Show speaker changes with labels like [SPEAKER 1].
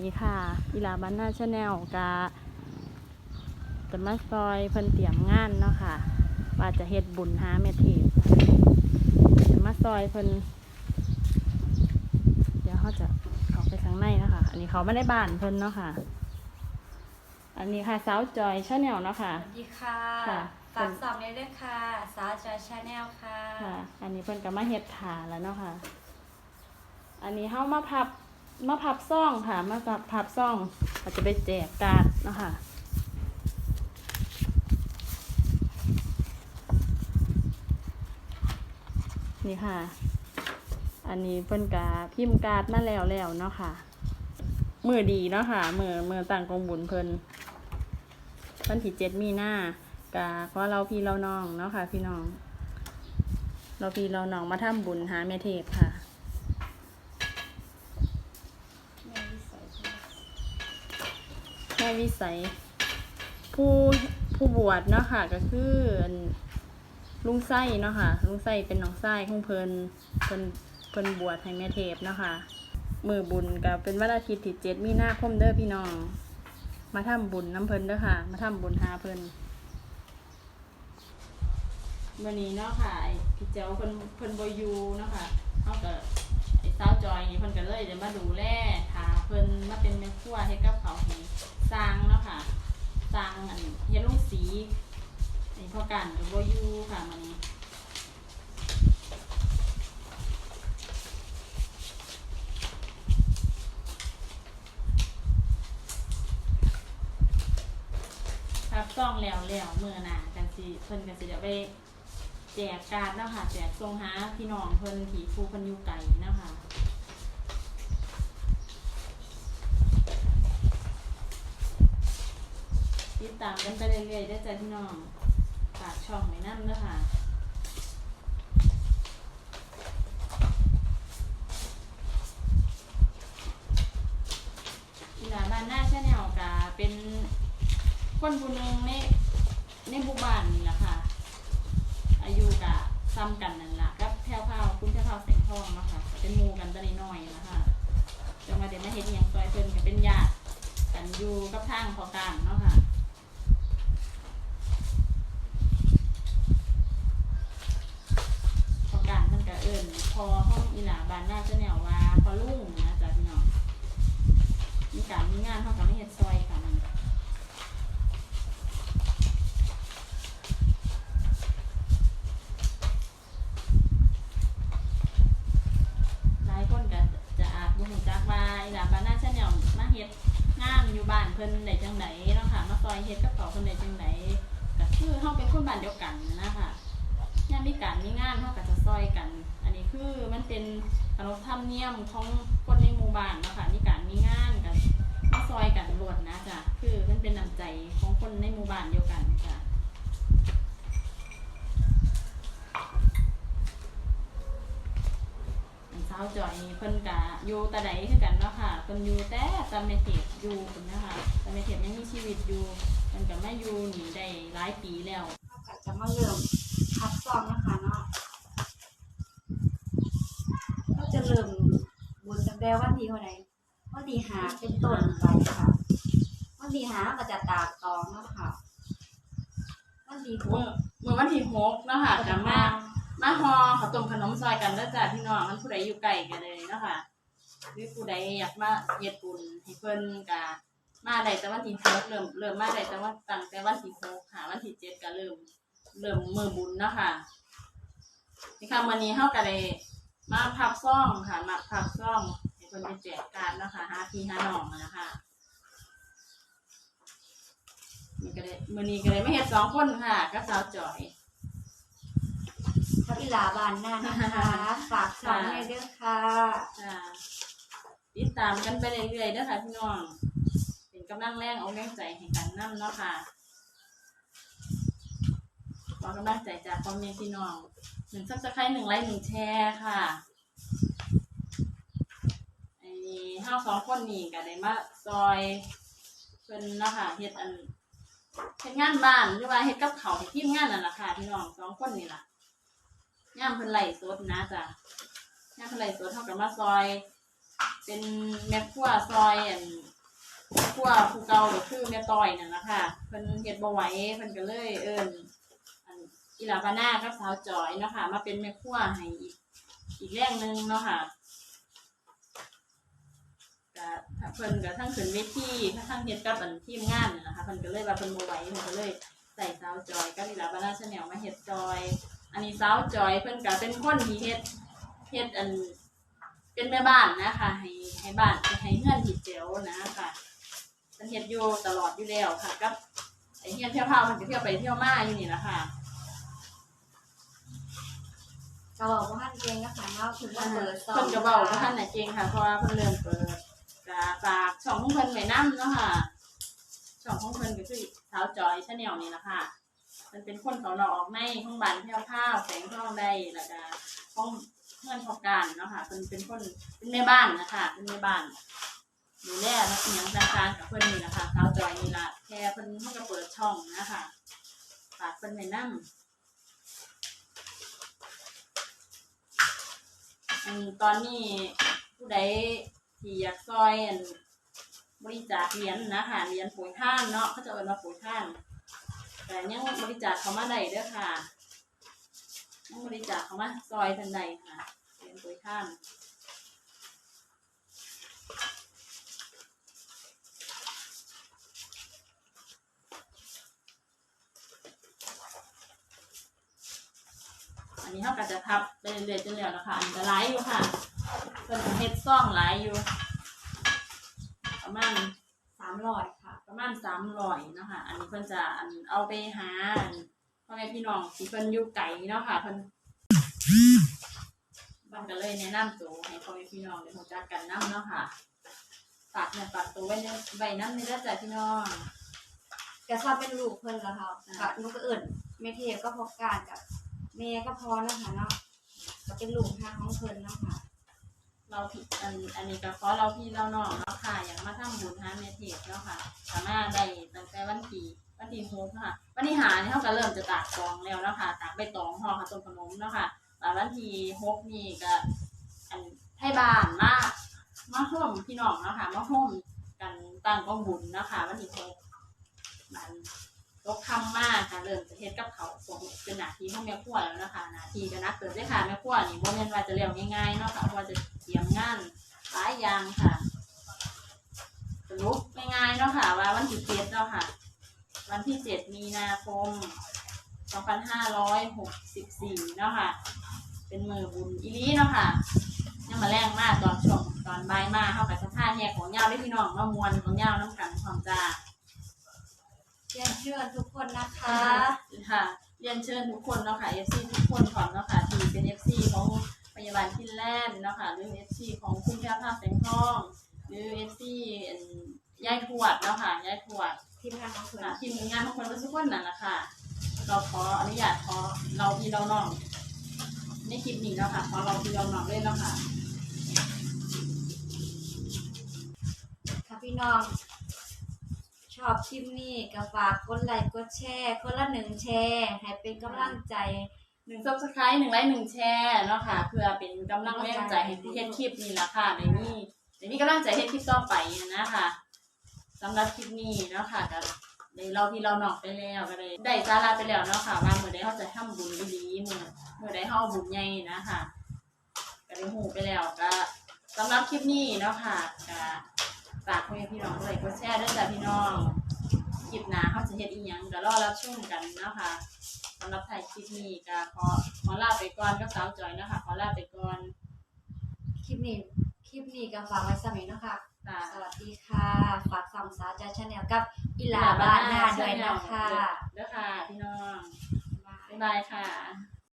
[SPEAKER 1] อีหลาบ้านหน้าชาแนลกะจะมาซอยเพิ่นเตรียมงานเนาะค่ะ ว่าจะเฮ็ดบุญหาแม่เทพจะมาซอยเพิ่นเดี๋ยวเขาจะเข้าไปข้างในเนาะคะ อันนี้เขาไม่ได้บ้านเพิ่นเนาะค่ะ อันนี้ค่ะสาวจอยชาแนลเนาะค่ะ
[SPEAKER 2] สวัสดีค่ะ
[SPEAKER 1] ค่ะ
[SPEAKER 2] ฝากสอบในด้วยค่ะ สาวจอยชาแนลค่ะ
[SPEAKER 1] ค่ะ อันนี้เพิ่นก็มาเฮ็ดถาแล้วเนาะค่ะ อันนี้เฮามาพับ มาพับซ่องค่ะ มาพับพับซ่องอาจจะไปแจกการ์ดเนาะค่ะนี่ค่ะ อันนี้เพิ่นกาพิมพ์การ์ดมาแล้วแล้วเนาะค่ะ มือดีเนาะค่ะ มือมือต่างกองบุญเพิ่นวันที่เจ็ดมีหน้ากาเพราะเราพี่เราน้องเนาะค่ะ พี่น้อง เราพี่เราน้องมาทำบุญหาแม่เทพค่ะ แม่วิสัย ผู้ผู้บวชเนาะค่ะ ก็คือลุงไส้เนาะค่ะ ลุงไส้เป็นน้องไส้ของเพิ่นเพิ่นเพิ่นบวชให้แม่เทพเนาะค่ะ มือบุญก็เป็นวันอาทิตย์ที่เจ็ดมีนาคมเด้อพี่น้อง มาทำบุญน้ำเพิ่นเด้อค่ะ มาทำบุญหาเพิ่นวันนี้เนาะค่ะพี่เจ้าเพิ่นเพิ่นบอยู่เนาะค่ะเฮาก็ไอ้สาวจอยนี่เพิ่นก็เลยจะมาดูแล พิ่นมาเป็นแม่ครัวเฮ็ดกับข้าวให้สร้างเนาะค่ะสร้างอันเฮ็ดลงสีไอ้พ่อกันก็บ่อยู่ค่ะมื้อนี้ครับซ่องแล้วแล้วเมื่อหน่ะกันสิเพิ่นกันสิจะไปแจกการ์ดเนาะค่ะแจกทรงหาพี่น้องเพิ่นที่ผู้เพิ่นอยู่ไกลเนาะค่ะติ ดตามกันไปเรื่อยๆได้อจ้ะพี่น้องฝากช่องไว้นั่นเนาะค่ะอีหลาบ้านหน้าชาแนลกาเป็นคนผู้หนึงในในหมู่บ้านนี่แหละค่ะ อายุกะซ้ำกันนั่นแหละกับแพรวพราวคุณแพรวพราวแสงทองเนาะค่ะเป็นมูกันตะน้อยนะคะจังมาเดี๋ยวมาเฮ็ดอิหยังซอยเพิ่นก็เป็นญาติกันอยู่กับทางพอกันเนาะค่ะพอกันมันก็เอิ้นพอห้ หลาบ้านหน้าเจ้าแนวว่าพอลุ่งนะจ๊ะพี่น้องมีการมีงานเฮาก็ไม่เฮ็ดซอยกันหลายคนก็จะอาจบ่ฮู้จักว่าอีหลาบานนาชาแนลมาเฮ็ดงานอยู่บ้านเพิ่นได้จังไดเนาะค่ะมาซอยเฮ็ดกับเขาเพิ่นได้จังไดก็คือเฮาเป็นคนบ้านเดียวกันนะคะยามมีการมีงานเฮาก็จะซอยกัน คือมันเป็นขนบธรรมเนียมของคนในหมู่บ้านเนาะค่ะมีการมีงานกันมาซอยกันรวดนะจ้ะคือมันเป็นน้ำใจของคนในหมู่บ้านเดียวกันจ้ะสาวจอยนี่เพิ่นกะอยู่ต่ใดคือกันเนาะค่ะเพิ่นอยู่แต่ตาเมเทปอยู่เพิ่นนะคะตาเมเทปยังมีชีวิตอยู่เพิ่นก็มาอยู่นี่ได้หลายปีแล้ว
[SPEAKER 2] ก็จะมาเริ่มคัดสอบนะคะเนาะก็จะเริ่มบุญตั้ง แต่วันที่เท่าไหร่วันที่หาเป็นต้นไปค่ะ วันที่หาก็จะตากตองนะค่ะ วันที่ห
[SPEAKER 1] เมื่อกเมื่อวันที่หกเนาะค่ะจะมามาฮอข้าวต้มขนมซอยกันแล้วจ้ะพี่น้องมันผู้ใดอยู่ไกลกันเลยเนาะค่ะหรือผู้ใดอยากมาเฮ็ดบุญให้เพิ่นกะมาได้แต่วันที่หกเริ่มเริ่มมาได้แต่ว่าตั้งแต่วันที่หกค่ะ วันที่เจ็ดก็เริ่ม เริ่มมือบุญเนาะค่ะนี่ค่ะวันนี้เฮาก็ได้มาพับซ่องค่ะมาพับซ่อง เพิ่นไปแจกการเนาะค่ะหาพี่หาน้องอะนะคะนี่ก็ได้มื้อนี้ก็ได้มาเฮ็ดสองคนค่ะก็สาวจอย
[SPEAKER 2] พระอิลาบานหน้านะคะ ฝากสอนให้ด้วยค่ะ
[SPEAKER 1] ค่ะติดตามกันไปเรื่อยๆเด้อค่ะพี่น้องเป็นกำลังแรงเอาแรงใจให้กันนั่เนาะค่ะขอกำลังใจจากพ่อแม่พี่น้องหนึ่งซับสไครต์หนึ่งไลค์หนึ่งแชร์ค่ะไอ้ นี่เฮาสองคนนี่ก็ได้มาซอยเพิ่นเนาะค่ะเฮ็ดอันเฮ็ดงานบ้านหรือว่าเฮ็ดกับเขาวให้ทีมงานนั่นล่ะค่ะพี่น้องสองคนนี่ล่ะย่ามเพิ่นไล่สดนะจ้ะย่างทะเลสดเท่ากับมาซอย เป็นแม่ครัวซอยอันครัวผู้เก่าก็คือแม่ต้อยนั่นล่ะค่ะเพิ่นเฮ็ดบ่ไหวเพิ่นก็เลยเอิ้นอันอีหลาบานากับสาวจอยเนาะค่ะมาเป็นแม่ครัวให้อีกอีกแรงหนึงเนาะค่ะ ก็ถ้าเพิ่นก็ทั้งขึ้นเวทีทั้งเฮ็ดกับอันทีมงานนั่นล่ะค่ะเพิ่นก็เลยว่าเพิ่นบ่ไหวเพิ่นก็เลยใส่สาวจอยกับอีหลาบานาชาแนลมาเฮ็ดจอย อันนี้สาวจอยเพิ่นก็เป็นคนที่เฮ็ดเฮ็ดอันเป็นแม่บ้านนะคะให้ให้บ้านให้เฮือนที่เจ๋วนะคะมันเฮ็ดอยู่ตลอดอยู่แล้วค่ะกับไอ้เฮียนเที่ยวพาวมันก็เที่ยวไปเที่ยวมาอยู่นี่แหละค่ะ
[SPEAKER 2] ก็บอกว่าท่านเก่งนะคะเนาะคือว่าเปิดสอ
[SPEAKER 1] เพิ่นก็เว้าว่าท่านน่ะเก่งค่ะเพราะว่าเพิ่นเริ่มเปิด ก็ฝากช่องของเพิ่นไว้นํเนาะค่ะ ช่องของเพิ่นก็คือสาวจอยชาแนลนี่แหละค่ะมันเป็นคนเขาเราออกในของบ้านเที่ยวพาวแสงทองได้แล้วก็ของเพื่อนพอการเนาะค่ะเพิ่นเป็นคนเป็นแม่บ้านนะคะเป็นแม่บ้านดูแลและอิหยังต่างๆกับเพื่อนนี่นะคะสาวจอยนี่ละแค่เพิ่นเพิ่งจะเปิดช่องนะคะฝากเพิ่นไว้นํอันตอนนี้ผู้ใด ที่อยากซอยอันบริจาคเหรียญนะคะเหรียญปุ๋ยท่านเนาะเขาจะเอามาปุ๋ยท่าน แต่ยังบริจาคเขามาได้เด้อค่ะยังบริจาคเขามาซอยทันใดค่ะเหรียญปุ๋ยท่านอันนี้เขาก็จะพับไปเรื่อยๆจนแล้วนะคะอันนี้ก็หลายอยู่ค่ะ เพิ่นเฮ็ดซ่องหลายอยู่ ประมาณ
[SPEAKER 2] สามร้อยค่ะ
[SPEAKER 1] ประมาณสามร้อยเนาะค่ะ อันนี้เพิ่นจะอันเอาไปหาอันพ่อแม่พี่น้องที่เพิ่นอยู่ไกลเนาะค่ะเพิ่นบ้านก็เลยแนะนำตัวให้พ่อแม่พี่น้องได้รู้จักกันนํเนาะค่ะฝากเนี่ยฝากตัวไว้ในไว้ำในด้อจ้ะพี่น้อง
[SPEAKER 2] ก็ชอบเป็นลูกเพิ่นละค่ะก็นุกก็เอื่นแม่เทพก็พบการกับแม่ก็พอนะคะเนาะก็เป็นลูกทางของเพิ่นเนาะค่ะ
[SPEAKER 1] เราผิดอันอันนี้ก็ขอเราพี่เราน้องเนาะค่ะ อย่างมาทำบุญหาเมเทศเนาะค่ะสามารถได้ตั้งแต่วันที่วันที่หกเนาะค่ะวันที่หาเนี่ยเขาก็เริ่มจะตากตองแล้วเนาะค่ะตากใบตองห่อข้าวต้มขนมเนาะค่ะแต่วันที่หกนี่ก็อันให้บ้านมากมาห่มพี่น้องเนาะค่ะมาห่มกันตั้งกองบุญเนาะค่ะวันที่หกมัน ตกคำมากค่ะเริ่มจะเฮ็ดกับเขาวส่งเป็นหน้าที่ของแม่ครัวแล้วนะคะหน้าที่ก็นักเกิดด้วยค่ะแม่ครัวนี่บ่แม่นว่าจะเร็วง่ายๆเนาะค่ะว่าจะเตรียมงานหลายอย่างค่ะสรุปง่ายๆเนาะค่ะ ว่าวันที่เจ็ดเนาะค่ะ วันที่เจ็ดมีนาคมสองพันห้าร้อยหกสิบสี่เนาะค่ะ เป็นมือบุญอีลีเนาะค่ะยังมาแรงมากตอนชมตอนบ่ายมาเข้ากับสภาพแหกของเงาได้พี่น้องมามวนของเงาน้ำกันความจ้า
[SPEAKER 2] เรียนเชิญทุกคนนะคะ
[SPEAKER 1] ค่ะเรียนเชิญทุกคนเนาะค่ะ FC ทุกคนก่อนเนาะค่ะที่เป็น FC ของพยาบาลฟินแลนด์เนาะค่ะหรือ FC ของคุณแพรภาพแสงทอง หรือ FC อันยายทวดเนาะค่ะยายทวด
[SPEAKER 2] ทีมงานของเพิ่น
[SPEAKER 1] ค่ะทีมงานของคนทุกคนนั่นแหละค่ะ เราขออนุญาตขอเราพี่เราน้องในคลิปนี้เนาะค่ะขอเราพี่เราน้องเลยเนาะค่ะ
[SPEAKER 2] ค่ะพี่น้องช อบคลิปนี้ก็ฝากกดไลค์กดแชร์คนละหนึ่งแชร์ให้เป็นกำลังใจ
[SPEAKER 1] หนึ่งซับสไครต์หนึ่งไลค์หนึ่งแชร์เนาะค่ะ เพื่อเป็นกำลังแรงใจให้เฮ็ดคลิปนี้ละค่ะในนี้ในนี้กำลังใจเฮ็ดคลิปต่อไปนะคะสำหรับคลิปนี้เนาะค่ะก็ได้เราที่เราหนอกไปแล้วก็ได้ได้สาระไปแล้วเนาะค่ะ ว่าเมื่อใดเขาจะทำบุญดีเมื่อเมื่อใดเขาเอาบุญใหญ่นะคะก็ได้หูไปแล้วก็สำหรับคลิปนี้เนาะค่ะก็ ฝากพ่อแม่พี่น้องเลยกดแชร์ด้วยจ้ะพี่น้องคลิปหน้าเขาจะเฮ็ดอีหยังก็รอรับชมกันเนาะค่ะสำหรับถ่ายคลิปนี้ก็ขอขอลาไปก่อนกับสาวจอยนะคะขอลาไปก่อน
[SPEAKER 2] คลิปนี้คลิปนี้ก็ฝากไว้สมัยเนาะค่ะ
[SPEAKER 1] ค่ะ
[SPEAKER 2] สวัสดีค่ะ ฝากซัมซาจาชาแนลกับอิลาบ้านหน้าด้วยนะคะ
[SPEAKER 1] เด้อค่ะ พี่น้อง
[SPEAKER 2] บ๊ายบาย
[SPEAKER 1] บ๊ายบายค่ะ